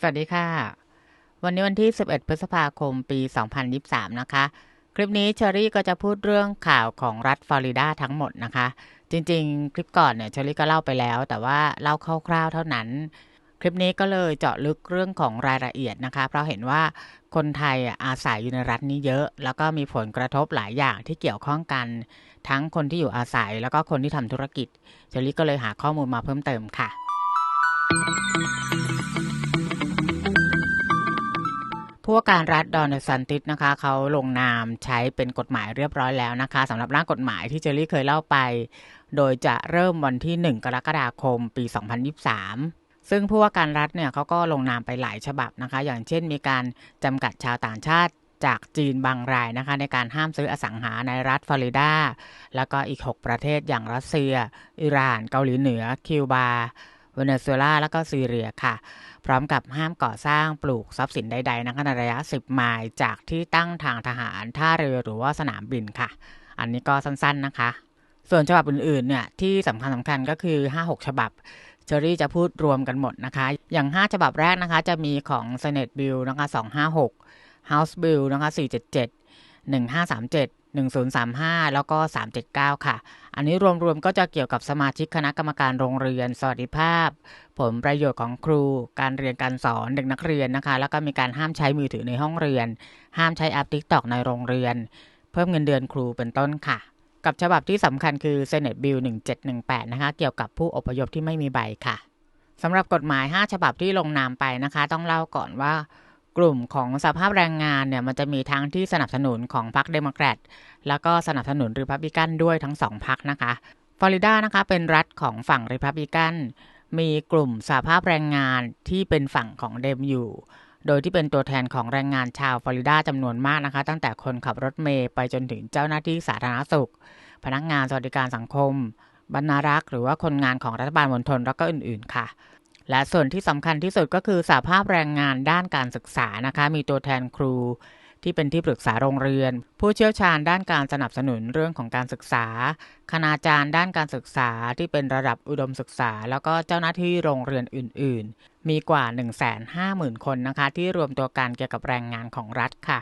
สวัสดีค่ะ วันนี้วันที่ 11 พฤษภาคม ปี 2023 นะคะ คลิปนี้เชอรี่ก็จะพูดเรื่องข่าวของรัฐฟลอริดาทั้งหมดนะคะ จริงๆ คลิปก่อนเนี่ยเชอรี่ก็เล่าไปแล้ว แต่ว่าเล่าคร่าวๆเท่านั้น คลิปนี้ก็เลยเจาะลึกเรื่องของรายละเอียดนะคะ เพราะเห็นว่าคนไทยอาศัยอยู่ในรัฐนี้เยอะ แล้วก็มีผลกระทบหลายอย่างที่เกี่ยวข้องกัน ทั้งคนที่อยู่อาศัยแล้วก็คนที่ทำธุรกิจ เชอรี่ก็เลยหาข้อมูลมาเพิ่มเติมค่ะ ผู้ว่าการรัฐดอนซันติสนะคะเขาลงนามใช้เป็นกฎหมายเรียบร้อยแล้วนะคะสำหรับร่างกฎหมายที่เจอรี่เคยเล่าไป โดยจะเริ่มวันที่ 1 กรกฎาคมปี 2023 ซึ่งผู้ว่าการรัฐเนี่ยเขาก็ลงนามไปหลายฉบับนะคะ อย่างเช่นมีการจำกัดชาวต่างชาติจากจีนบางรายนะคะในการห้ามซื้ออสังหาในรัฐฟลอริดา แล้วก็อีก 6 ประเทศอย่างรัสเซีย อิหร่าน เกาหลีเหนือ คิวบา เวเนซุเอลาแล้วก็ซีเรียค่ะ พร้อมกับห้ามก่อสร้างปลูกทรัพย์สินใดๆนะคะในระยะ 10 ไมล์จากที่ตั้งทางทหารท่าเรือหรือว่าสนามบินค่ะ อันนี้ก็สั้นๆนะคะ ส่วนฉบับอื่นๆเนี่ยที่สำคัญสำคัญก็คือ 5-6 ฉบับเชอรี่จะพูดรวมกันหมดนะคะ อย่าง 5 ฉบับแรกนะคะ จะมีของ Senate Bill นะคะ256 House Bill นะคะ477 1537 1035 แล้วก็ 379 ค่ะ อันนี้รวมๆก็จะเกี่ยวกับสมาชิกคณะกรรมการโรงเรียน สวัสดิภาพ ผลประโยชน์ของครู การเรียนการสอนเด็กนักเรียนนะคะ แล้วก็มีการห้ามใช้มือถือในห้องเรียน ห้ามใช้แอปทิกตอกในโรงเรียน เพิ่มเงินเดือนครูเป็นต้นค่ะกับฉบับที่สำคัญคือ Senate Bill 1718 นะคะ เกี่ยวกับผู้อพยพที่ไม่มีใบค่ะสำหรับกฎหมาย 5 ฉบับที่ลงนามไปนะคะ ต้องเล่าก่อนว่า กลุ่มของสภาพแรงงานเนี่ยมันจะมีทั้งที่สนับสนุนของพรรคเดโมแครตแล้วก็สนับสนุนริพับลิกันด้วยทั้งสองพรรคนะคะฟลอริดานะคะเป็นรัฐของฝั่งริพับลิกันมีกลุ่มสภาพแรงงานที่เป็นฝั่งของเดมอยู่ โดยที่เป็นตัวแทนของแรงงานชาวฟลอริดาจำนวนมากนะคะ ตั้งแต่คนขับรถเมย์ไปจนถึงเจ้าหน้าที่สาธารณสุข พนักงานสวัสดิการสังคม บรรณารักษ์ หรือว่าคนงานของรัฐบาลมณฑลแล้วก็อื่นๆค่ะ และส่วนที่สำคัญที่สุดก็คือสาภาพแรงงานด้านการศึกษานะคะ มีตัวแทนครู ที่เป็นที่ปรึกษาโรงเรียน ผู้เชี่ยวชาญด้านการสนับสนุนเรื่องของการศึกษา คณาจารย์ด้านการศึกษาที่เป็นระดับอุดมศึกษา แล้วก็เจ้าหน้าที่โรงเรียนอื่น ๆ มีกว่า 150,000 คนนะคะ ที่รวมตัวกันเกี่ยวกับแรงงานของรัฐค่ะ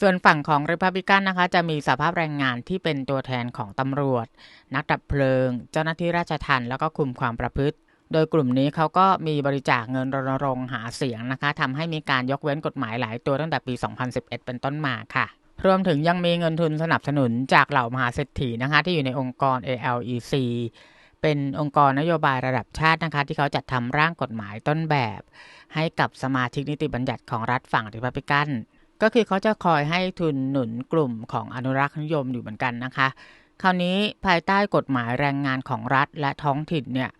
ส่วนฝั่งของริพับลิกันนะคะ จะมีสภาพแรงงานที่เป็นตัวแทนของตำรวจ นักดับเพลิง เจ้าหน้าที่ราชทัณฑ์แล้วก็คุมความประพฤติ โดยกลุ่มนี้เขาก็มีบริจาคเงินรณรงค์หาเสียงนะคะทำให้มีการยกเว้นกฎหมายหลายตัวตั้งแต่ปี 2011 เป็นต้นมาค่ะ รวมถึงยังมีเงินทุนสนับสนุนจากเหล่ามหาเศรษฐีนะคะที่อยู่ในองค์กร ALEC เป็นองค์กรนโยบายระดับชาตินะคะที่เขาจัดทำร่างกฎหมายต้นแบบ ให้กับสมาชิกนิติบัญญัติของรัฐฝั่งริพับลิกัน ก็คือเขาจะคอยให้ทุนหนุนกลุ่มของอนุรักษ์นิยมอยู่เหมือนกันนะคะ คราวนี้ภายใต้กฎหมายแรงงานของรัฐและท้องถิ่นเนี่ย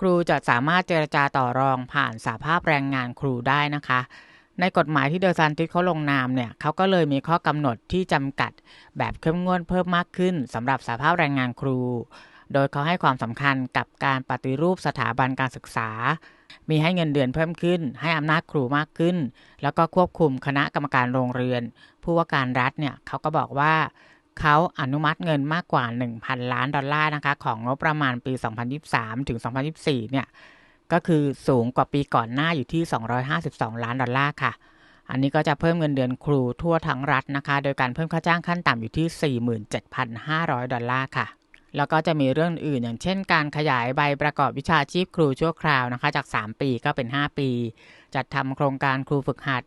ครูจะสามารถเจรจาต่อรองผ่านสาภาพแรงงานครูได้นะคะ ในกฎหมายที่เดอซันติสเขาลงนามเนี่ยเขาก็เลยมีข้อกำหนดที่จำกัดแบบเข้มงวดเพิ่มมากขึ้นสำหรับสาภาพแรงงานครู โดยเขาให้ความสำคัญกับการปฏิรูปสถาบันการศึกษา มีให้เงินเดือนเพิ่มขึ้น ให้อำนาจครูมากขึ้น แล้วก็ควบคุมคณะกรรมการโรงเรียน ผู้ว่าการรัฐเนี่ยเขาก็บอกว่า เขาอนุมัติเงินมากกว่า 1,000 ล้านดอลลาร์นะคะของงบประมาณปี 2023 ถึง 2024 เนี่ย ก็คือสูงกว่าปีก่อนหน้าอยู่ที่ 252 ล้านดอลลาร์ค่ะ อันนี้ก็จะเพิ่มเงินเดือนครูทั่วทั้งรัฐนะคะ โดยการเพิ่มค่าจ้างขั้นต่ำอยู่ที่ 47,500 ดอลลาร์ค่ะแล้วก็จะมีเรื่องอื่นอย่างเช่นการขยายใบประกอบวิชาชีพครูชั่วคราวนะคะ จาก 3 ปีก็เป็น 5 ปี จัดทำโครงการครูฝึกหัด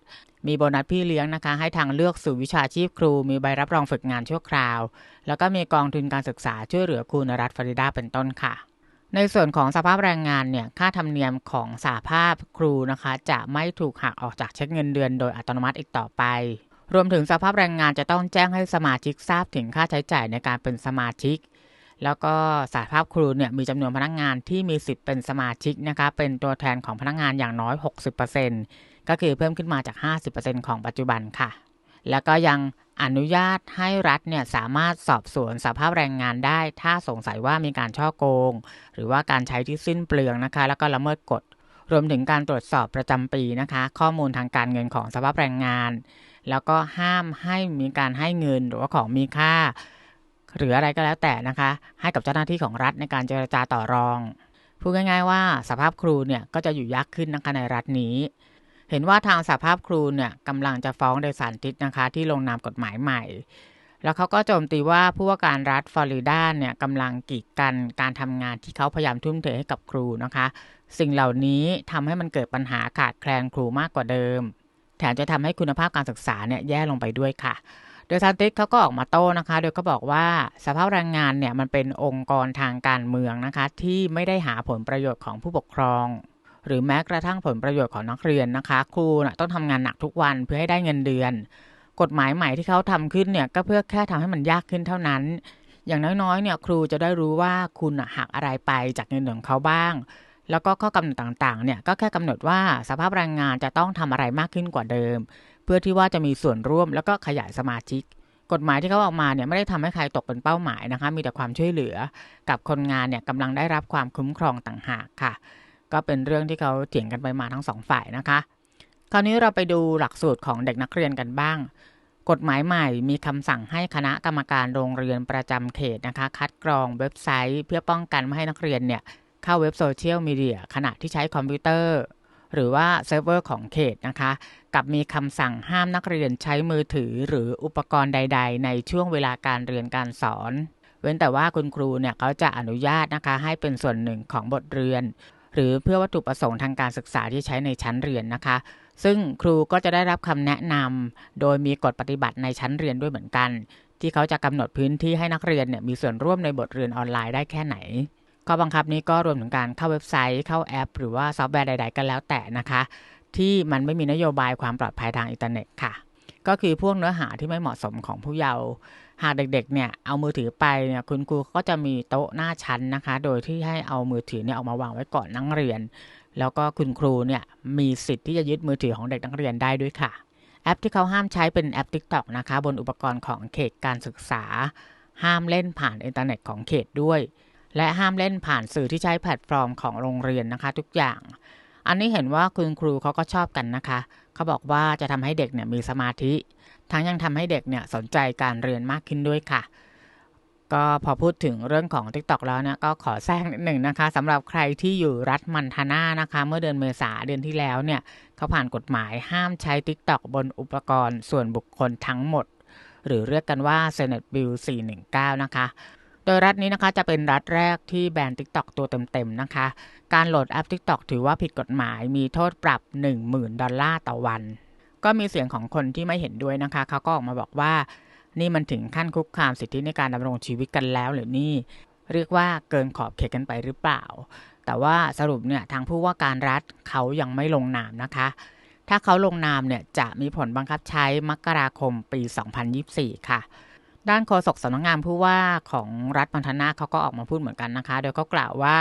มีโบนัสพี่เลี้ยงนะคะ ให้ทางเลือกสู่วิชาชีพครู มีใบรับรองฝึกงานชั่วคราว แล้วก็มีกองทุนการศึกษาช่วยเหลือครูนรัฐฟริดาเป็นต้นค่ะ ในส่วนของสภาพแรงงานเนี่ยค่าธรรมเนียมของสาภาพครูนะคะ จะไม่ถูกหักออกจากเช็คเงินเดือนโดยอัตโนมัติอีกต่อไป รวมถึงสภาพแรงงานจะต้องแจ้งให้สมาชิกทราบถึงค่าใช้จ่ายในการเป็นสมาชิกแล้วก็สาภาพครูเนี่ยมีจำนวนพนักงานที่มีสิทธิ์เป็นสมาชิกนะคะเป็นตัวแทนของพนักงานอย่างน้อย 60% ก็คือเพิ่มขึ้นมาจาก 50%ของปัจจุบันค่ะ แล้วก็ยังอนุญาตให้รัฐเนี่ยสามารถสอบสวนสภาพแรงงานได้ ถ้าสงสัยว่ามีการช่อโกง หรือว่าการใช้ที่สิ้นเปลืองนะคะ แล้วก็ละเมิดกฎ รวมถึงการตรวจสอบประจำปีนะคะ ข้อมูลทางการเงินของสภาพแรงงาน แล้วก็ห้ามให้มีการให้เงินหรือว่าของมีค่า หรืออะไรก็แล้วแต่นะคะ ให้กับเจ้าหน้าที่ของรัฐในการเจรจาต่อรองพูดง่ายๆว่าสภาพครูเนี่ยก็จะอยู่ยากขึ้นนะคะในรัฐนี้ เห็นว่าทางสภาพครูเนี่ยกำลังจะฟ้องโดยสารทิศนะคะ ที่ลงนามกฎหมายใหม่ แล้วเขาก็โจมตีว่าผู้ว่าการรัฐฟลอริดาเนี่ยกำลังกีดกันการทำงานที่เขาพยายามทุ่มเทให้กับครูนะคะ สิ่งเหล่านี้ทำให้มันเกิดปัญหาขาดแคลนครูมากกว่าเดิม แถมจะทำให้คุณภาพการศึกษาเนี่ยแย่ลงไปด้วยค่ะโดยซานติสเขาก็ออกมาโต้นะคะ โดยเขาบอกว่าสภาพแรงงานเนี่ยมันเป็นองค์กรทางการเมืองนะคะ ที่ไม่ได้หาผลประโยชน์ของผู้ปกครอง หรือแม้กระทั่งผลประโยชน์ของนักเรียนนะคะ ครูนะต้องทำงานหนักทุกวันเพื่อให้ได้เงินเดือน กฎหมายใหม่ที่เขาทำขึ้นเนี่ยก็เพื่อแค่ทำให้มันยากขึ้นเท่านั้น อย่างน้อยๆเนี่ยครูจะได้รู้ว่าคุณหักอะไรไปจากเงินเดือนของเขาบ้าง แล้วก็ข้อกำหนดต่างๆเนี่ยก็แค่กำหนดว่าสภาพแรงงานจะต้องทำอะไรมากขึ้นกว่าเดิม เพื่อที่ว่าจะมีส่วนร่วมแล้วก็ขยายสมาชิกกฎหมายที่เขาออกมาเนี่ยไม่ได้ทำให้ใครตกเป็นเป้าหมายนะคะ มีแต่ความช่วยเหลือกับคนงานเนี่ยกำลังได้รับความคุ้มครองต่างหากค่ะ ก็เป็นเรื่องที่เขาเถียงกันไปมาทั้งสองฝ่ายนะคะ คราวนี้เราไปดูหลักสูตรของเด็กนักเรียนกันบ้าง กฎหมายใหม่มีคำสั่งให้คณะกรรมการโรงเรียนประจำเขตนะคะ คัดกรองเว็บไซต์ เพื่อป้องกันไม่ให้นักเรียนเนี่ยเข้าเว็บโซเชียลมีเดียขณะที่ใช้คอมพิวเตอร์ หรือว่าเซิร์ฟเวอร์ของเขตนะคะ กับมีคำสั่งห้ามนักเรียนใช้มือถือหรืออุปกรณ์ใด ๆ ในช่วงเวลาการเรียนการสอน เว้นแต่ว่าคุณครูเนี่ยเขาจะอนุญาตนะคะให้เป็นส่วนหนึ่งของบทเรียน หรือเพื่อวัตถุประสงค์ทางการศึกษาที่ใช้ในชั้นเรียนนะคะ ซึ่งครูก็จะได้รับคำแนะนำโดยมีกฎปฏิบัติในชั้นเรียนด้วยเหมือนกัน ที่เขาจะกำหนดพื้นที่ให้นักเรียนเนี่ยมีส่วนร่วมในบทเรียนออนไลน์ได้แค่ไหนข้อบังคับนี้ก็รวมถึงการเข้าเว็บไซต์ เข้าแอป หรือว่าซอฟต์แวร์ใด ๆ ก็แล้วแต่นะคะ ที่มันไม่มีนโยบายความปลอดภัยทางอินเทอร์เน็ตค่ะ ก็คือพวกเนื้อหาที่ไม่เหมาะสมของผู้เยาว์หากเด็กๆเนี่ยเอามือถือไปเนี่ยคุณครูก็จะมีโต๊ะหน้าชั้นนะคะ โดยที่ให้เอามือถือเนี่ยออกมาวางไว้ก่อนนั่งเรียน แล้วก็คุณครูเนี่ยมีสิทธิ์ที่จะยึดมือถือของเด็กนักเรียนได้ด้วยค่ะ แอปที่เขาห้ามใช้เป็นแอป TikTok นะคะ บนอุปกรณ์ของเขตการศึกษา ห้ามเล่นผ่านอินเทอร์เน็ตของเขตด้วย และห้ามเล่นผ่านสื่อที่ใช้แพลตฟอร์มของโรงเรียนนะคะ ทุกอย่าง อันนี้เห็นว่าคุณครูเขาก็ชอบกันนะคะ เขาบอกว่าจะทำให้เด็กเนี่ยมีสมาธิ ทั้งยังทำให้เด็กเนี่ยสนใจการเรียนมากขึ้นด้วยค่ะ ก็พอพูดถึงเรื่องของ TikTok แล้วเนี่ยก็ขอแทรกนิดหนึ่งนะคะสำหรับใครที่อยู่รัฐมันทานานะคะ เมื่อเดือนเมษาเดือนที่แล้วเนี่ยเขาผ่านกฎหมายห้ามใช้ TikTok บนอุปกรณ์ส่วนบุคคลทั้งหมด หรือเรียกกันว่า Senate Bill 419 นะคะ โดยรัฐนี้นะคะจะเป็นรัฐแรกที่แบน TikTok ตัวเต็มๆนะคะ การโหลดแอป TikTok ถือว่าผิดกฎหมายมีโทษปรับ 10,000 ดอลลาร์ต่อวัน ก็มีเสียงของคนที่ไม่เห็นด้วยนะคะ เขาก็ออกมาบอกว่า นี่มันถึงขั้นคุกคามสิทธิในการดำรงชีวิตกันแล้วหรือนี่ เรียกว่าเกินขอบเขตกันไปหรือเปล่า แต่ว่าสรุปเนี่ยทางผู้ว่าการรัฐเขายังไม่ลงนามนะคะ ถ้าเขาลงนามเนี่ยจะมีผลบังคับใช้มกราคมปี 2024 ค่ะ ด้านโฆษกสำนักงานผู้ว่าของรัฐมันทนาเขาก็ออกมาพูดเหมือนกันนะคะ โดยเขากล่าวว่า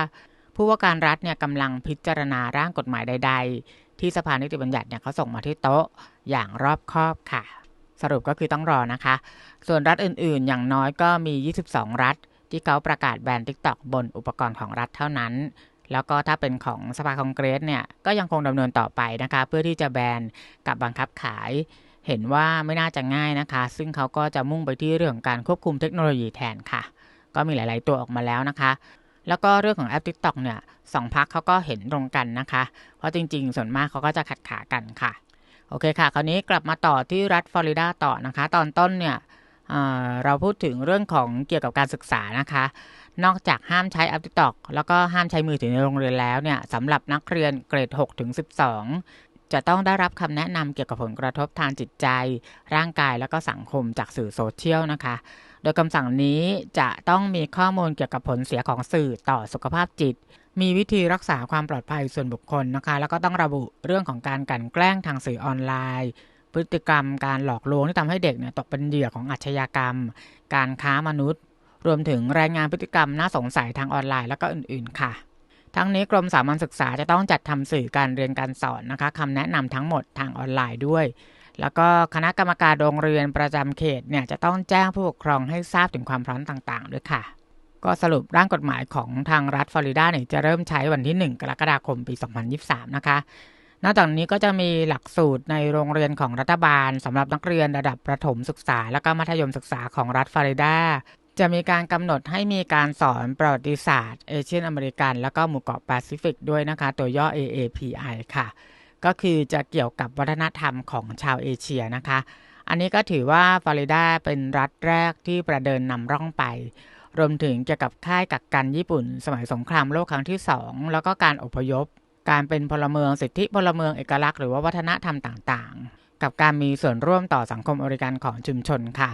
ผู้ว่าการรัฐเนี่ยกำลังพิจารณาร่างกฎหมายใด ๆ ที่สภานิติบัญญัติเนี่ยเขาส่งมาที่โต๊ะอย่างรอบคอบค่ะ สรุปก็คือต้องรอนะคะ ส่วนรัฐอื่นๆ อย่างน้อยก็มี 22 รัฐ ที่เขาประกาศแบน TikTok บนอุปกรณ์ของรัฐเท่านั้น แล้วก็ถ้าเป็นของสภาคองเกรสเนี่ยก็ยังคงดำเนินต่อไปนะคะ เพื่อที่จะแบนกับบังคับขาย เห็นว่าไม่น่าจะง่ายนะคะ ซึ่งเขาก็จะมุ่งไปที่เรื่องของการควบคุมเทคโนโลยีแทนค่ะ ก็มีหลาย ๆ ตัวออกมาแล้วนะคะ แล้วก็เรื่องของแอป TikTok เนี่ยสองพักเขาก็เห็นตรงกันนะคะ เพราะจริง ๆ ส่วนมากเขาก็จะขัดขากันค่ะ โอเคค่ะ คราวนี้กลับมาต่อที่รัฐฟลอริดาต่อนะคะ ตอนต้นเนี่ยเราพูดถึงเรื่องของเกี่ยวกับการศึกษานะคะ นอกจากห้ามใช้แอป TikTok แล้วก็ห้ามใช้มือถือในโรงเรียนแล้วเนี่ยสำหรับนักเรียนเกรด6ถึง12 จะต้องได้รับคำแนะนำเกี่ยวกับผลกระทบทางจิตใจ ร่างกายแล้วก็สังคมจากสื่อโซเชียลนะคะ โดยคำสั่งนี้จะต้องมีข้อมูลเกี่ยวกับผลเสียของสื่อต่อสุขภาพจิต มีวิธีรักษาความปลอดภัยส่วนบุคคลนะคะ แล้วก็ต้องระบุเรื่องของการกลั่นแกล้งทางสื่อออนไลน์พฤติกรรมการหลอกลวงที่ทำให้เด็กเนี่ยตกเป็นเหยื่อของอาชญากรรม การค้ามนุษย์ รวมถึงรายงานพฤติกรรมน่าสงสัยทางออนไลน์แล้วก็อื่นๆค่ะ ทั้งนี้กรมสามัญศึกษาจะต้องจัดทำสื่อการเรียนการสอนนะคะคำแนะนำทั้งหมดทางออนไลน์ด้วย แล้วก็คณะกรรมการโรงเรียนประจำเขตเนี่ยจะต้องแจ้งผู้ปกครองให้ทราบถึงความพร้อมต่างๆ ด้วยค่ะ ก็สรุปร่างกฎหมายของทางรัฐฟลอริดาเนี่ยจะเริ่มใช้วันที่ 1 กรกฎาคมปี 2023 นะคะนอกจากนี้ก็จะมีหลักสูตรในโรงเรียนของรัฐบาลสำหรับนักเรียนระดับประถมศึกษา และก็มัธยมศึกษาของรัฐฟลอริดา จะมีการกำหนดให้มีการสอนประวัติศาสตร์เอเชียนอเมริกัน แล้วก็หมู่เกาะแปซิฟิกด้วยนะคะ ตัวย่อ AAPI ค่ะ ก็คือจะเกี่ยวกับวัฒนธรรมของชาวเอเชียนะคะ อันนี้ก็ถือว่าฟลอริดาเป็นรัฐแรกที่ประเดินนำร่องไป รวมถึงเกี่ยวกับค่ายกักกันญี่ปุ่น สมัยสงครามโลกครั้งที่ 2 แล้วก็การอพยพ การเป็นพลเมืองสิทธิพลเมืองเอกลักษณ์หรือว่าวัฒนธรรมต่างๆ กับการมีส่วนร่วมต่อสังคมอเมริกันของชุมชนค่ะ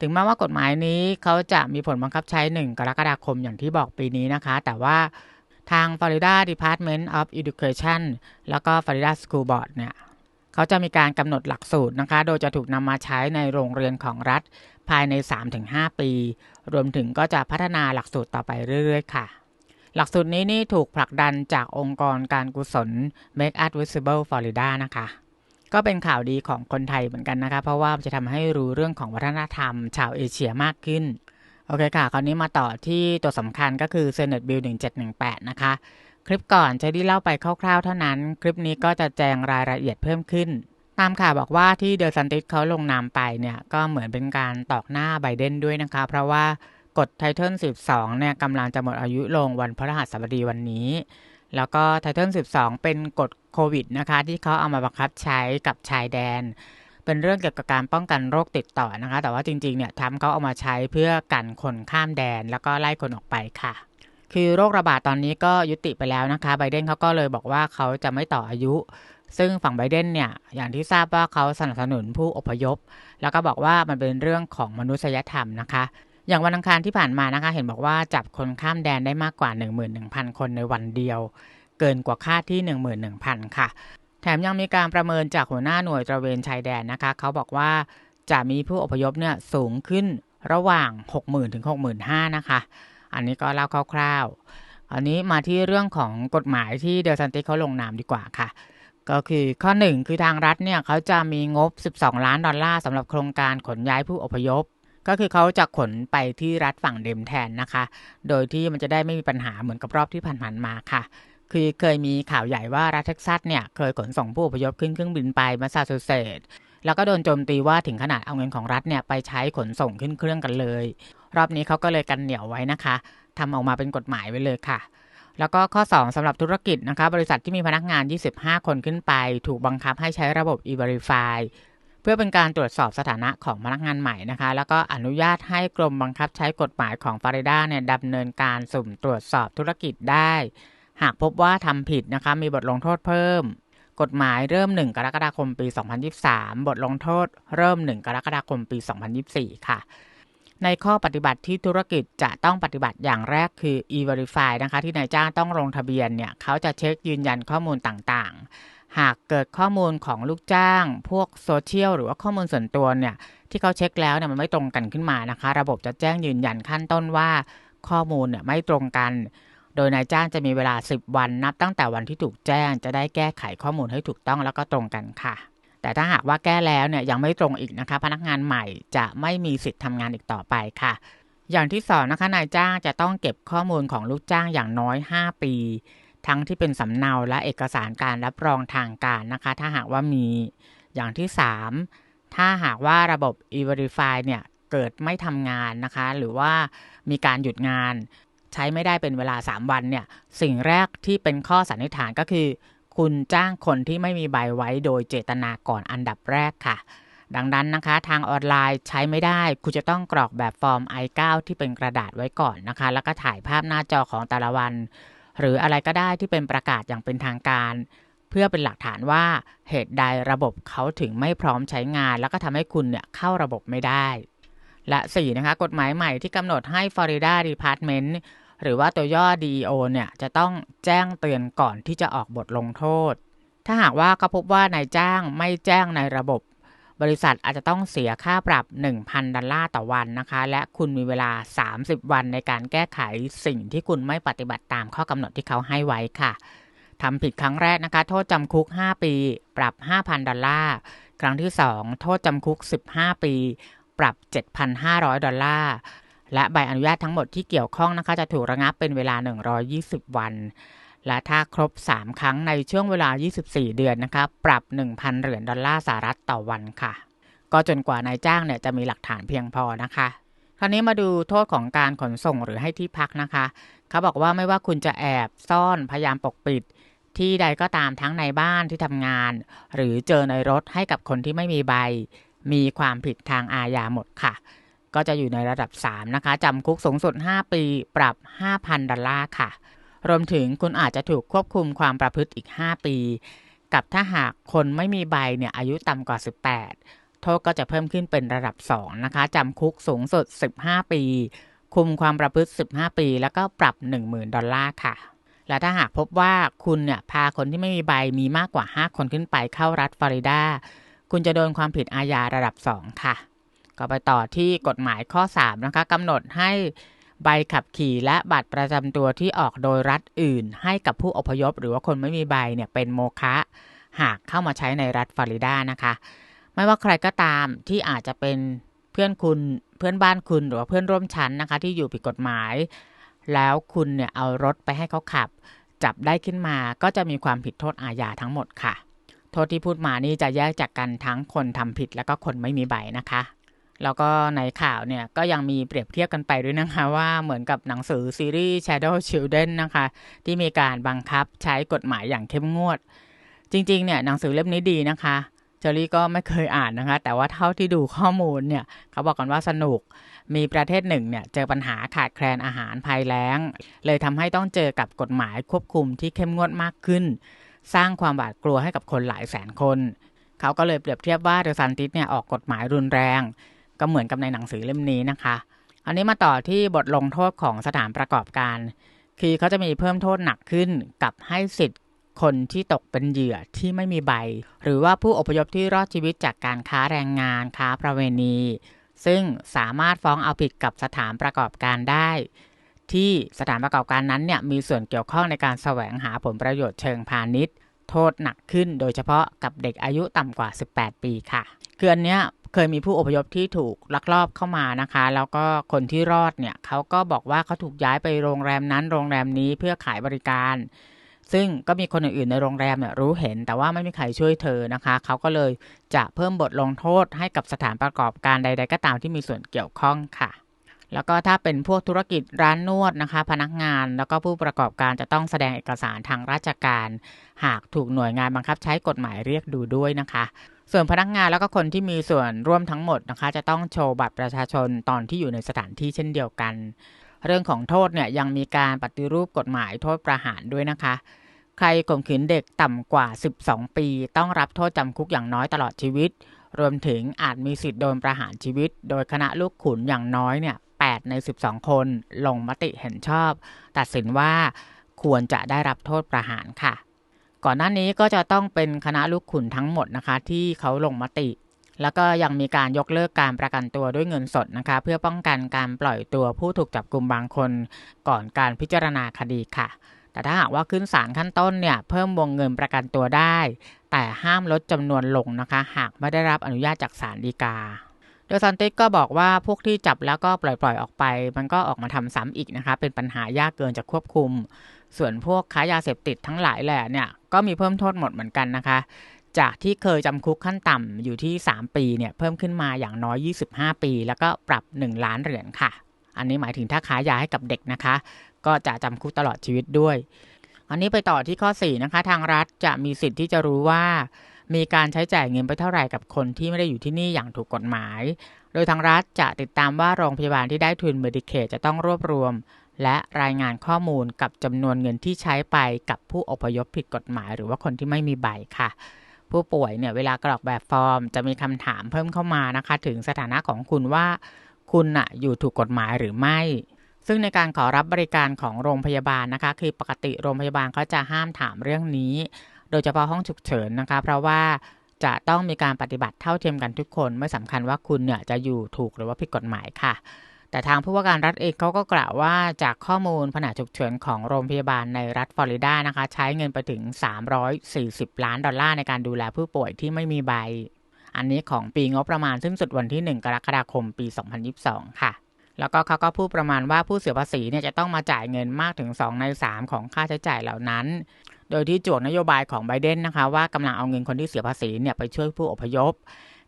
ถึงแม้ว่ากฎหมายนี้เขาจะมีผลบังคับใช้ 1 กรกฎาคมอย่างที่บอกปีนี้นะคะ แต่ว่าทาง Florida Department of Education แล้วก็ Florida School Board เนี่ยเขาจะมีการกำหนดหลักสูตรนะคะ โดยจะถูกนำมาใช้ในโรงเรียนของรัฐภายใน 3-5 ปี รวมถึงก็จะพัฒนาหลักสูตรต่อไปเรื่อยๆ ค่ะ หลักสูตรนี้นี่ถูกผลักดันจากองค์กรการกุศล Make Art Visible Florida นะคะ ก็เป็นข่าวดีของคนไทยเหมือนกันนะคะเพราะว่าจะทำให้รู้เรื่องของวัฒนธรรม ชาวเอเชียมากขึ้น โอเคค่ะ คราวนี้มาต่อที่ตัวสำคัญก็คือ Senate Bill 1718 นะคะ คลิปก่อนจะได้เล่าไปคร่าวๆเท่านั้น คลิปนี้ก็จะแจงรายละเอียดเพิ่มขึ้น ตามข่าวบอกว่าที่เดลซันติสเขาลงนามไปเนี่ยก็เหมือนเป็นการตอกหน้าไบเดนด้วยนะคะ เพราะว่ากฎไทเทิล 12 เนี่ยกำลังจะหมดอายุลงวันพฤหัสบดีวันนี้ แล้วก็ไทเทิล12 เป็นกฎโควิดนะคะ ที่เขาเอามาบังคับใช้กับชายแดน เป็นเรื่องเกี่ยวกับการป้องกันโรคติดต่อนะคะ แต่ว่าจริงๆเนี่ยทำเขาเอามาใช้เพื่อกันคนข้ามแดน แล้วก็ไล่คนออกไปค่ะ คือโรคระบาดตอนนี้ก็ยุติไปแล้วนะคะไบเดนเขาก็เลยบอกว่าเขาจะไม่ต่ออายุ ซึ่งฝั่งไบเดนเนี่ยอย่างที่ทราบว่าเขาสนับสนุนผู้อพยพ แล้วก็บอกว่ามันเป็นเรื่องของมนุษยธรรมนะคะ อย่างวันอังคารที่ผ่านมานะคะ เห็นบอกว่าจับคนข้ามแดนได้มากกว่า 11,000 คนในวันเดียว เกินกว่าคาดที่ 11,000 ค่ะ แถมยังมีการประเมินจากหัวหน้าหน่วยตระเวนชายแดนนะคะ เขาบอกว่าจะมีผู้อพยพเนี่ยสูงขึ้นระหว่าง 60,000ถึง65,000นะคะ อันนี้ก็เล่าคร่าวๆ อันนี้มาที่เรื่องของกฎหมายที่เดลซันติเขาลงนามดีกว่าค่ะ ก็คือข้อหนึ่งคือทางรัฐเนี่ยเขาจะมีงบ 12 ล้านดอลลาร์สำหรับโครงการขนย้ายผู้อพยพ ก็คือเขาจะขนไปที่รัฐฝั่งเดมแทนนะคะ โดยที่มันจะได้ไม่มีปัญหาเหมือนกับรอบที่ผ่านๆมาค่ะ คือเคยมีข่าวใหญ่ว่ารัฐเท็กซัสเนี่ยเคยขนส่งผู้อพยพขึ้นเครื่องบินไปมาซาชูเซตส์แล้วก็โดนโจมตีว่าถึงขนาดเอาเงินของรัฐเนี่ยไปใช้ขนส่งขึ้นเครื่องกันเลย รอบนี้เขาก็เลยกันเหนียวไว้นะคะทำออกมาเป็นกฎหมายไว้เลยค่ะแล้วก็ข้อ 2สำหรับธุรกิจนะคะ บริษัทที่มีพนักงาน 25 คนขึ้นไป ถูกบังคับให้ใช้ระบบ e-verify เพื่อเป็นการตรวจสอบสถานะของพนักงานใหม่นะคะ แล้วก็อนุญาตให้กรมบังคับใช้กฎหมายของฟลอริดาเนี่ยดำเนินการสุ่มตรวจสอบธุรกิจได้ หากพบว่าทำผิดนะคะมีบทลงโทษเพิ่ม กฎหมายเริ่ม 1 กรกฎาคมปี 2023 บทลงโทษเริ่ม 1 กรกฎาคมปี 2024 ค่ะในข้อปฏิบัติที่ธุรกิจจะต้องปฏิบัติอย่างแรกคือ e-verify นะคะ ที่นายจ้างต้องลงทะเบียนเนี่ย เขาจะเช็คยืนยันข้อมูลต่างๆ หากเกิดข้อมูลของลูกจ้าง พวกโซเชียลหรือว่าข้อมูลส่วนตัวเนี่ยที่เขาเช็คแล้วเนี่ยมันไม่ตรงกันขึ้นมานะคะ ระบบจะแจ้งยืนยันขั้นต้นว่า ข้อมูลเนี่ยไม่ตรงกัน โดยนายจ้างจะมีเวลา 10 วันนับตั้งแต่วันที่ถูกแจ้ง จะได้แก้ไขข้อมูลให้ถูกต้องแล้วก็ตรงกันค่ะ แต่ถ้าหากว่าแก้แล้วเนี่ยยังไม่ตรงอีกนะคะ พนักงานใหม่จะไม่มีสิทธิ์ทำงานอีกต่อไปค่ะ อย่างที่สองนะคะนายจ้างจะต้องเก็บข้อมูลของลูกจ้างอย่างน้อย 5 ปี ทั้งที่เป็นสำเนาและเอกสารการรับรองทางการนะคะ ถ้าหากว่ามีอย่างที่ 3 ถ้าหากว่าระบบ e-verify เนี่ย เกิดไม่ทำงานนะคะ หรือว่ามีการหยุดงาน ใช้ไม่ได้เป็นเวลา 3 วันเนี่ย สิ่งแรกที่เป็นข้อสันนิษฐานก็คือ คุณจ้างคนที่ไม่มีใบไว้โดยเจตนาก่อนอันดับแรกค่ะดังนั้นนะคะ ทางออนไลน์ใช้ไม่ได้ คุณจะต้องกรอกแบบฟอร์ม i9 ที่เป็นกระดาษไว้ก่อนนะคะ แล้วก็ถ่ายภาพหน้าจอของแต่ละวัน หรืออะไรก็ได้ที่เป็นประกาศอย่างเป็นทางการ เพื่อเป็นหลักฐานว่าเหตุใดระบบเขาถึงไม่พร้อมใช้งาน แล้วก็ทำให้คุณเนี่ยเข้าระบบไม่ได้ และ 4 นะคะ กฎหมายใหม่ที่กำหนดให้ Florida Department หรือว่าตัวย่อ DEO เนี่ยจะต้องแจ้งเตือนก่อนที่จะออกบทลงโทษ ถ้าหากว่าเขาพบว่านายจ้างไม่แจ้งในระบบ บริษัทอาจจะต้องเสียค่าปรับ 1,000 ดอลลาร์ต่อวันนะคะ และคุณมีเวลา 30 วันในการแก้ไขสิ่งที่คุณไม่ปฏิบัติตามข้อกำหนดที่เขาให้ไว้ค่ะทำผิดครั้งแรกนะคะ โทษจำคุก 5 ปี ปรับ 5,000 ดอลลาร์ ครั้งที่ 2 โทษจำคุก 15 ปี ปรับ 7,500 ดอลลาร์ และใบอนุญาตทั้งหมดที่เกี่ยวข้องนะคะ จะถูกระงับเป็นเวลา 120 วัน และถ้าครบ 3 ครั้งในช่วงเวลา 24 เดือนนะคะ ปรับ 1,000 เหรียญดอลลาร์สหรัฐต่อวันค่ะ ก็จนกว่านายจ้างเนี่ยจะมีหลักฐานเพียงพอนะคะ คราวนี้มาดูโทษของการขนส่งหรือให้ที่พักนะคะ เขาบอกว่าไม่ว่าคุณจะแอบซ่อนพยายามปกปิด ที่ใดก็ตามทั้งในบ้านที่ทำงาน หรือเจอในรถให้กับคนที่ไม่มีใบ มีความผิดทางอาญาหมดค่ะ ก็จะอยู่ในระดับ 3 นะคะจำคุกสูงสุด 5 ปี ปรับ 5,000 ดอลลาร์ค่ะ รวมถึงคุณอาจจะถูกควบคุมความประพฤติอีก 5 ปี กับถ้าหากคนไม่มีใบเนี่ยอายุต่ำกว่า 18 โทษก็จะเพิ่มขึ้นเป็นระดับ 2 นะคะจำคุกสูงสุด 15 ปี คุมความประพฤติ 15 ปี แล้วก็ปรับ 10,000 ดอลลาร์ค่ะและถ้าหากพบว่าคุณเนี่ยพาคนที่ไม่มีใบมีมากกว่า 5 คนขึ้นไปเข้ารัฐฟลอริดา คุณจะโดนความผิดอาญาระดับ 2 ค่ะ ก็ไปต่อที่กฎหมายข้อ 3 นะคะกำหนดให้ ใบขับขี่และบัตรประจำตัวที่ออกโดยรัฐอื่น ให้กับผู้อพยพ หรือว่าคนไม่มีใบเนี่ยเป็นโมฆะหากเข้ามาใช้ในรัฐฟลอริดานะคะ ไม่ว่าใครก็ตามที่อาจจะเป็นเพื่อนคุณเพื่อนบ้านคุณหรือว่าเพื่อนร่วมชั้นนะคะ ที่อยู่ผิดกฎหมาย แล้วคุณเนี่ยเอารถไปให้เขาขับ จับได้ขึ้นมาก็จะมีความผิดโทษอาญาทั้งหมดค่ะ โทษที่พูดมานี่จะแยกจากกันทั้งคนทำผิดแล้วก็คนไม่มีใบนะคะ แล้วก็ในข่าวเนี่ยก็ยังมีเปรียบเทียบกันไปด้วยนะคะ ว่าเหมือนกับหนังสือซีรีส์ Shadow Children นะคะ ที่มีการบังคับใช้กฎหมายอย่างเข้มงวด จริงๆเนี่ยหนังสือเล่มนี้ดีนะคะเจอรี่ก็ไม่เคยอ่านนะคะ แต่ว่าเท่าที่ดูข้อมูลเนี่ยเขาบอกกันว่าสนุกมีประเทศหนึ่งเนี่ยเจอปัญหาขาดแคลนอาหารภัยแล้ง เลยทำให้ต้องเจอกับกฎหมายควบคุมที่เข้มงวดมากขึ้น สร้างความหวาดกลัวให้กับคนหลายแสนคน เขาก็เลยเปรียบเทียบว่าเดอะซันติสเนี่ยออกกฎหมายรุนแรง ก็เหมือนกับในหนังสือเล่มนี้นะคะ อันนี้มาต่อที่บทลงโทษของสถานประกอบการ คือเขาจะมีเพิ่มโทษหนักขึ้นกับให้สิทธิ์คนที่ตกเป็นเหยื่อที่ไม่มีใบ หรือว่าผู้อพยพที่รอดชีวิตจากการค้าแรงงานค้าประเวณี ซึ่งสามารถฟ้องเอาผิดกับสถานประกอบการได้ ที่สถานประกอบการนั้นเนี่ยมีส่วนเกี่ยวข้องในการแสวงหาผลประโยชน์เชิงพาณิชย์ โทษหนักขึ้นโดยเฉพาะกับเด็กอายุต่ำกว่า 18 ปีค่ะคืออันเนี้ย เคยมีผู้อพยพที่ถูกลักลอบเข้ามานะคะ แล้วก็คนที่รอดเนี่ยเขาก็บอกว่าเขาถูกย้ายไปโรงแรมนั้นโรงแรมนี้เพื่อขายบริการ ซึ่งก็มีคนอื่นๆในโรงแรมเนี่ยรู้เห็น แต่ว่าไม่มีใครช่วยเธอนะคะเขาก็เลยจะเพิ่มบทลงโทษให้กับสถานประกอบการใด ๆ ก็ตามที่มีส่วนเกี่ยวข้องค่ะแล้วก็ถ้าเป็นพวกธุรกิจร้านนวดนะคะ พนักงานแล้วก็ผู้ประกอบการจะต้องแสดงเอกสารทางราชการ หากถูกหน่วยงานบังคับใช้กฎหมายเรียกดูด้วยนะคะ ส่วนพนักงานแล้วก็คนที่มีส่วนร่วมทั้งหมดนะคะ จะต้องโชว์บัตรประชาชนตอนที่อยู่ในสถานที่เช่นเดียวกัน เรื่องของโทษเนี่ยยังมีการปฏิรูปกฎหมายโทษประหารด้วยนะคะ ใครข่มขืนเด็กต่ำกว่า 12 ปี ต้องรับโทษจำคุกอย่างน้อยตลอดชีวิต รวมถึงอาจมีสิทธิ์โดนประหารชีวิต โดยคณะลูกขุนอย่างน้อยเนี่ย8ใน 12 คนลงมติเห็นชอบ ตัดสินว่าควรจะได้รับโทษประหารค่ะ ก่อนหน้านี้ก็จะต้องเป็นคณะลูกขุนทั้งหมดนะคะ ที่เขาลงมติ แล้วก็ยังมีการยกเลิกการประกันตัวด้วยเงินสดนะคะ เพื่อป้องกันการปล่อยตัวผู้ถูกจับกลุ่มบางคน ก่อนการพิจารณาคดีค่ะ แต่ถ้าหากว่าขึ้นศาลขั้นต้นเนี่ยเพิ่มวงเงินประกันตัวได้ แต่ห้ามลดจำนวนลงนะคะ หากไม่ได้รับอนุญาตจากศาลฎีกาโดยซันติก็บอกว่าพวกที่จับแล้วก็ปล่อย ๆ ออกไป มันก็ออกมาทำซ้ำอีกนะคะ เป็นปัญหายากเกินจะควบคุม ส่วนพวกค้ายาเสพติดทั้งหลายแหละเนี่ยก็มีเพิ่มโทษหมดเหมือนกันนะคะ จากที่เคยจำคุกขั้นต่ำอยู่ที่ 3 ปีเนี่ยเพิ่มขึ้นมาอย่างน้อย 25 ปี แล้วก็ปรับ 1 ล้านเหรียญค่ะ อันนี้หมายถึงถ้าค้ายาให้กับเด็กนะคะ ก็จะจำคุกตลอดชีวิตด้วย อันนี้ไปต่อที่ข้อ4นะคะทางรัฐจะมีสิทธิ์ที่จะรู้ว่ามีการใช้จ่ายเงินไปเท่าไหร่กับคนที่ไม่ได้อยู่ที่นี่อย่างถูกกฎหมาย โดยทางรัฐจะติดตามว่าโรงพยาบาลที่ได้ทุนเมดิเคจะต้องรวบรวม และรายงานข้อมูลกับจำนวนเงินที่ใช้ไปกับผู้อพยพผิดกฎหมาย หรือว่าคนที่ไม่มีใบค่ะ ผู้ป่วยเนี่ยเวลากรอกแบบฟอร์ม จะมีคำถามเพิ่มเข้ามานะคะ ถึงสถานะของคุณว่า คุณอะอยู่ถูกกฎหมายหรือไม่ ซึ่งในการขอรับบริการของโรงพยาบาลนะคะ คือปกติโรงพยาบาลเขาจะห้ามถามเรื่องนี้ โดยเฉพาะห้องฉุกเฉินนะคะ เพราะว่าจะต้องมีการปฏิบัติเท่าเทียมกันทุกคน ไม่สำคัญว่าคุณเนี่ยจะอยู่ถูกหรือว่าผิดกฎหมายค่ะ แต่ทางผู้ว่าการรัฐเองเขาก็กล่าวว่าจากข้อมูลผนกฉุกเฉินของโรงพยาบาลในรัฐฟลอริดานะคะ ใช้เงินไปถึง 340 ล้านดอลลาร์ในการดูแลผู้ป่วยที่ไม่มีใบ อันนี้ของปีงบประมาณสิ้นสุดวันที่ 1 กรกฎาคมปี 2022 ค่ะ แล้วก็เขาก็พูดประมาณว่าผู้เสียภาษีเนี่ยจะต้องมาจ่ายเงินมากถึง 2 ใน 3 ของค่าใช้จ่ายเหล่านั้น โดยที่จวกนโยบายของไบเดนนะคะ ว่ากำลังเอาเงินคนที่เสียภาษีเนี่ยไปช่วยผู้อพยพ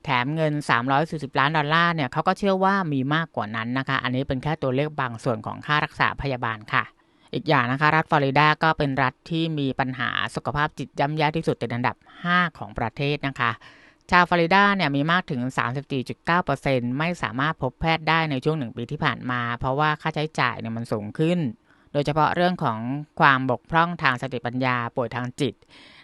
แถมเงิน 340 ล้านดอลลาร์เนี่ยเขาก็เชื่อว่ามีมากกว่านั้นนะคะ อันนี้เป็นแค่ตัวเลขบางส่วนของค่ารักษาพยาบาลค่ะ อีกอย่างนะคะ รัฐฟลอริดาก็เป็นรัฐที่มีปัญหาสุขภาพจิตย่ำแย่ที่สุดติดอันดับ 5 ของประเทศนะคะ ชาวฟลอริดาเนี่ยมีมากถึง 34.9%ไม่สามารถพบแพทย์ได้ในช่วงหนึ่งปีที่ผ่านมา เพราะว่าค่าใช้จ่ายเนี่ยมันสูงขึ้น โดยเฉพาะเรื่องของความบกพร่องทางสติปัญญาป่วยทางจิต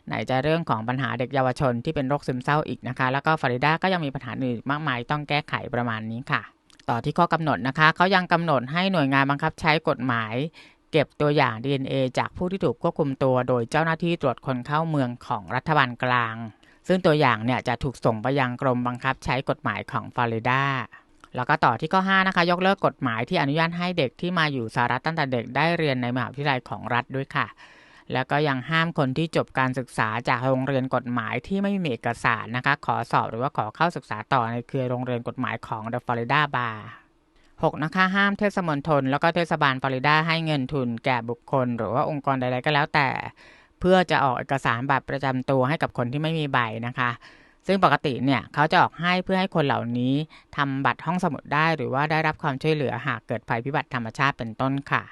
ไหนจะเรื่องของปัญหาเด็กเยาวชนที่เป็นโรคซึมเศร้าอีกนะคะ แล้วก็ฟลอริดาก็ยังมีปัญหาอื่นมากมายต้องแก้ไขประมาณนี้ค่ะ ต่อที่ข้อกำหนดนะคะเขายังกำหนดให้หน่วยงานบังคับใช้กฎหมายเก็บตัวอย่าง DNA จากผู้ที่ถูกควบคุมตัวโดยเจ้าหน้าที่ตรวจคนเข้าเมืองของรัฐบาลกลาง ซึ่งตัวอย่างเนี่ยจะถูกส่งไปยังกรมบังคับใช้กฎหมายของฟลอริดา แล้วก็ต่อที่ข้อ 5 นะคะ ยกเลิกกฎหมายที่อนุญาตให้เด็กที่มาอยู่สหรัฐตั้งแต่เด็กได้เรียนในมหาวิทยาลัยของรัฐด้วยค่ะ แล้วก็ยังห้ามคนที่จบการศึกษาจากโรงเรียนกฎหมายที่ไม่มีเอกสารนะคะ ขอสอบหรือว่าขอเข้าศึกษาต่อในเครือโรงเรียนกฎหมายของ The Florida Bar 6นะคะห้ามเทศมนตรแล้วก็เทศบาลฟลอริดาให้เงินทุนแก่บุคคล หรือว่าองค์กรใดๆก็แล้วแต่ เพื่อจะออกเอกสารบัตรประจำตัวให้กับคนที่ไม่มีใบนะคะซึ่งปกติเนี่ยเขาจะออกให้เพื่อให้คนเหล่านี้ทำบัตรห้องสมุดได้ หรือว่าได้รับความช่วยเหลือหากเกิดภัยพิบัติธรรมชาติเป็นต้นค่ะ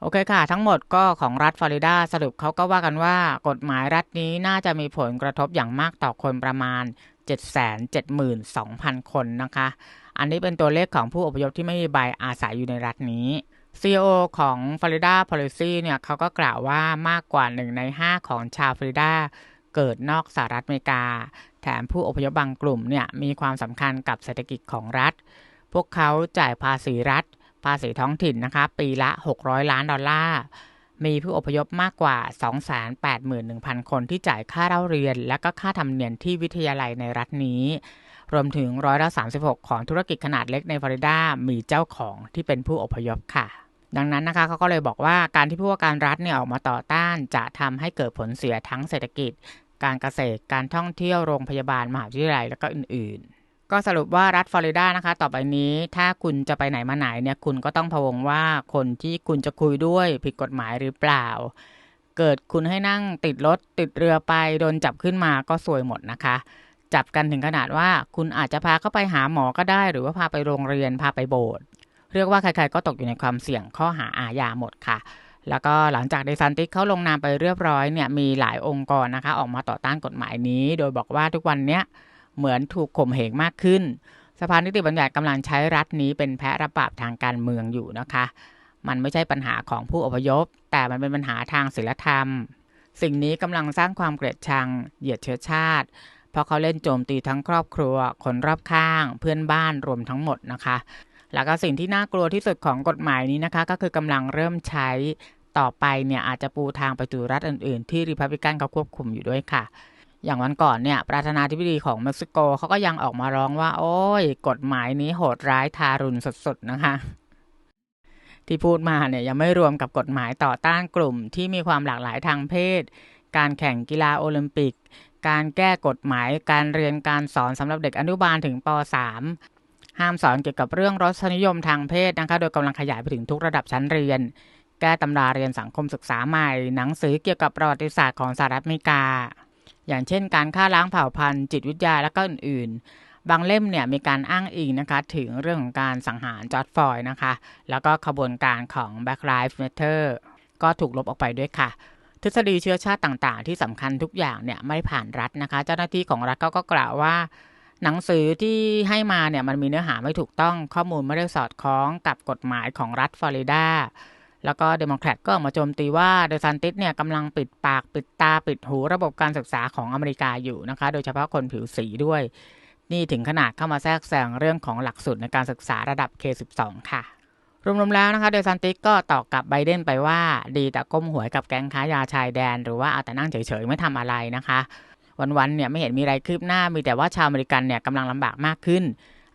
โอเคค่ะ ทั้งหมดก็ของรัฐฟลอริดาสรุปเขาก็ว่ากันว่า กฎหมายรัฐนี้น่าจะมีผลกระทบอย่างมากต่อคนประมาณ 772,000 คนนะคะ อันนี้เป็นตัวเลขของผู้อพยพที่ไม่มีใบอาศัยอยู่ในรัฐนี้ CEO ของ Florida Policy เนี่ยเขาก็กล่าวว่ามากกว่า 1 ใน 5 ของชาวฟลอริดาเกิดนอกสหรัฐอเมริกา แถมผู้อพยพบางกลุ่มเนี่ยมีความสำคัญกับเศรษฐกิจของรัฐ พวกเขาจ่ายภาษีรัฐ ภาษีท้องถิ่นนะคะปีละ 600 ล้านดอลลาร์มีผู้อพยพมากกว่า 281,000 คนที่จ่ายค่าเล่าเรียน และก็ค่าธรรมเนียมที่วิทยาลัยในรัฐนี้ รวมถึงร้อยละ36 ของธุรกิจขนาดเล็กในฟลอริดา มีเจ้าของที่เป็นผู้อพยพค่ะ ดังนั้นนะคะเขาก็เลยบอกว่าการที่ผู้ว่าการรัฐเนี่ยออกมาต่อต้านจะทำให้เกิดผลเสียทั้งเศรษฐกิจ การเกษตร การท่องเที่ยว โรงพยาบาล มหาวิทยาลัย แล้วก็อื่นๆ ก็สรุปว่ารัฐฟลอริดานะคะ ต่อไปนี้ถ้าคุณจะไปไหนมาไหนเนี่ยคุณก็ต้องพะวงว่าคนที่คุณจะคุยด้วยผิดกฎหมายหรือเปล่า เกิดคุณให้นั่งติดรถติดเรือไปโดนจับขึ้นมาก็สวยหมดนะคะ จับกันถึงขนาดว่าคุณอาจจะพาเข้าไปหาหมอก็ได้ หรือว่าพาไปโรงเรียนพาไปโบสถ์เรียกว่าใครๆก็ตกอยู่ในความเสี่ยงข้อหาอาญาหมดค่ะแล้วก็หลังจากเดซันติสเขาลงนามไปเรียบร้อยเนี่ยมีหลายองค์กรนะคะ ออกมาต่อต้านกฎหมายนี้ โดยบอกว่าทุกวันเนี้ย เหมือนถูกข่มเหงมากขึ้น สภานิติบัญญัติกำลังใช้รัฐนี้เป็นแพะระบาบทางการเมืองอยู่นะคะ มันไม่ใช่ปัญหาของผู้อพยพ แต่มันเป็นปัญหาทางศีลธรรม สิ่งนี้กำลังสร้างความเกลียดชัง เหยียดเชื้อชาติ เพราะเขาเล่นโจมตีทั้งครอบครัว คนรอบข้าง เพื่อนบ้านรวมทั้งหมดนะคะ แล้วก็สิ่งที่น่ากลัวที่สุดของกฎหมายนี้นะคะ ก็คือกำลังเริ่มใช้ต่อไปเนี่ยอาจจะปูทางไปสู่รัฐอื่น ๆ ที่ริพับลิกันเขาควบคุมอยู่ด้วยค่ะ อย่างวันก่อนเนี่ย ประธานาธิบดีของเม็กซิโกเขาก็ยังออกมาร้องว่า โอ้ย กฎหมายนี้โหดร้ายทารุณสุดๆนะคะ ที่พูดมาเนี่ยยังไม่รวมกับกฎหมายต่อต้านกลุ่มที่มีความหลากหลายทางเพศ การแข่งกีฬาโอลิมปิก การแก้กฎหมายการเรียนการสอนสำหรับเด็กอนุบาลถึงป .3 ห้ามสอนเกี่ยวกับเรื่องรสนิยมทางเพศนะคะ โดยกำลังขยายไปถึงทุกระดับชั้นเรียน แก้ตำราเรียนสังคมศึกษาใหม่ หนังสือเกี่ยวกับประวัติศาสตร์ของสหรัฐอเมริกา อย่างเช่นการฆ่าล้างเผ่าพันธุ์จิตวิทยาและก็อื่นๆ บางเล่มเนี่ยมีการอ้างอิงนะคะถึงเรื่องของการสังหารจอร์ดฟอยนะคะ แล้วก็ขบวนการของ Black Lives Matter ก็ถูกลบออกไปด้วยค่ะ ทฤษฎีเชื้อชาติต่างๆ ที่สำคัญทุกอย่างเนี่ยไม่ผ่านรัฐนะคะ เจ้าหน้าที่ของรัฐก็กล่าวว่าหนังสือที่ให้มาเนี่ยมันมีเนื้อหาไม่ถูกต้องข้อมูลไม่ได้สอดคล้องกับกฎหมายของรัฐฟลอริดา แล้วก็เดโมแครตก็ออกมาโจมตีว่าเดซันติสเนี่ยกำลังปิดปากปิดตาปิดหูระบบการศึกษาของอเมริกาอยู่นะคะ โดยเฉพาะคนผิวสีด้วย นี่ถึงขนาดเข้ามาแทรกแซงเรื่องของหลักสูตรในการศึกษาระดับ K12 ค่ะรวมๆแล้วนะคะเดซันติสก็ตอบกับไบเดนไปว่า ดีแต่ก้มหวยกับแก๊งค้ายาชายแดน หรือว่าเอาแต่นั่งเฉยๆ ไม่ทำอะไรนะคะ วันๆเนี่ยไม่เห็นมีอะไรคืบหน้ามีแต่ว่าชาวอเมริกันเนี่ยกำลังลำบากมากขึ้น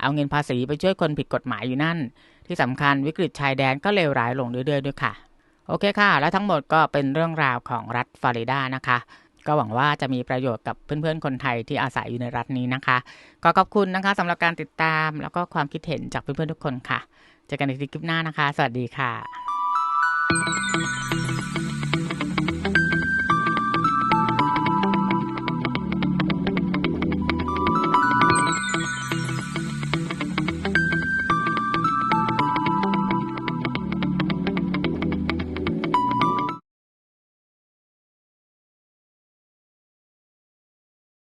เอาเงินภาษีไปช่วยคนผิดกฎหมายอยู่นั่น ที่สำคัญวิกฤตชายแดนก็เลวร้ายลงเรื่อยๆด้วยค่ะ โอเคค่ะ และทั้งหมดก็เป็นเรื่องราวของรัฐฟลอริดานะคะ ก็หวังว่าจะมีประโยชน์กับเพื่อนๆคนไทยที่อาศัยอยู่ในรัฐนี้นะคะก็ขอบคุณนะคะสำหรับการติดตามแล้วก็ความคิดเห็นจากเพื่อนๆทุกคนค่ะ เจอกันในคลิปหน้านะคะ สวัสดีค่ะ